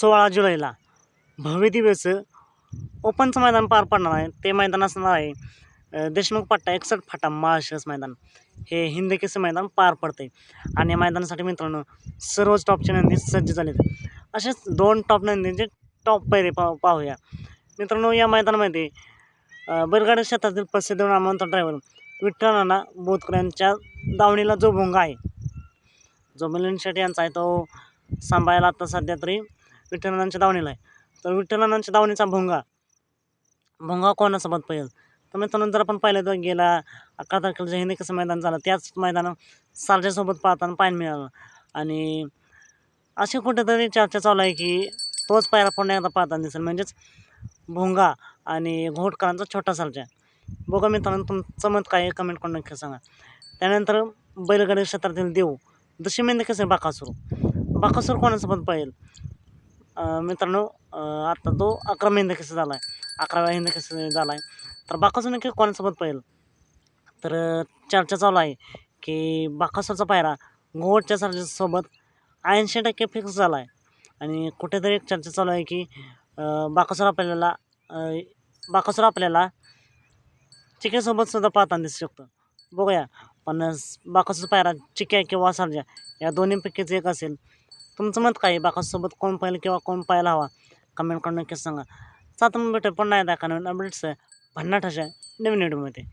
सोळा जुलैला भव्य दिवस ओपनचं मैदान पार पडणार आहे. ते मैदान असणार आहे देशमुख पट्टा एकसठ फाटा माळशिरस मैदान. हे हिंदकेचं मैदान पार पडते आणि या मैदानासाठी मित्रांनो सर्वच टॉपचे नंदी सज्ज झालेत. असेच दोन टॉप नंदींचे टॉप पैरे पा पाहूया. मित्रांनो या मैदानामध्ये अ, बैलगाडी क्षेत्रातील प्रसिद्ध नामवंत ड्रायव्हर विठ्ठलाना बोधकर यांच्या दावणीला जो भोंगा आहे जो मिलन शेट यांचा आहे तो सांभाळायला आता सध्या तरी विठ्ठलानांच्या दावणीला आहे. तर विठ्ठलानांच्या दावणीचा भोंगा. भोंगा कोणासोबत पहिल? तर मित्रांनो जर आपण पाहिलं तर गेला अकरा तारखेला जे हिंदी कसं मैदान झालं त्याच मैदान सारख्यासोबत पाहताना पाहायला मिळालं. आणि अशी कुठेतरी चर्चा चालू आहे की तोच पायरा पुन्हा एकदा पाहताना दिसेल. म्हणजेच भोंगा आणि घोटकरांचा छोटा सारजा. बघा मित्रांनो तुमचं मत काय कमेंट करून नक्की सांगा. त्यानंतर बैलगाडी क्षेत्रातील देव दशमेंद कसं बाकासूर. बाकासूर कोणासोबत पाहिजे मित्रांनो आत्ता आता तो अकरा महिने कसं झाला आहे अकराव्या हिंद कसं झाला आहे तर बाकासूर नक्की कोणासोबत पाहिजे तर चर्चा चालू आहे की बाकासूरचा पायरा घोटच्या सरजेसोबत ऐंशी टक्के फिक्स झाला आहे आणि कुठेतरी एक चर्चा चालू आहे की बाकासूर आपल्याला बाकासूर आपल्याला चिकेसोबत सुद्धा पाहताना दिसू शकतो. बघूया. पण बाकासूर पायरा चिक्या किंवा सर्जा या दोन्हीपैकीच एक असेल. तुमचं मत काय बाकासोबत कोण पाहिलं किंवा कोण पाहायला हवा? कमेंट करून नक्कीच सांगा. सात मग भेटू पुन्हा एकदा एका नवीन अपडेट्स भन्नाट अशा नवीन व्हिडिओमध्ये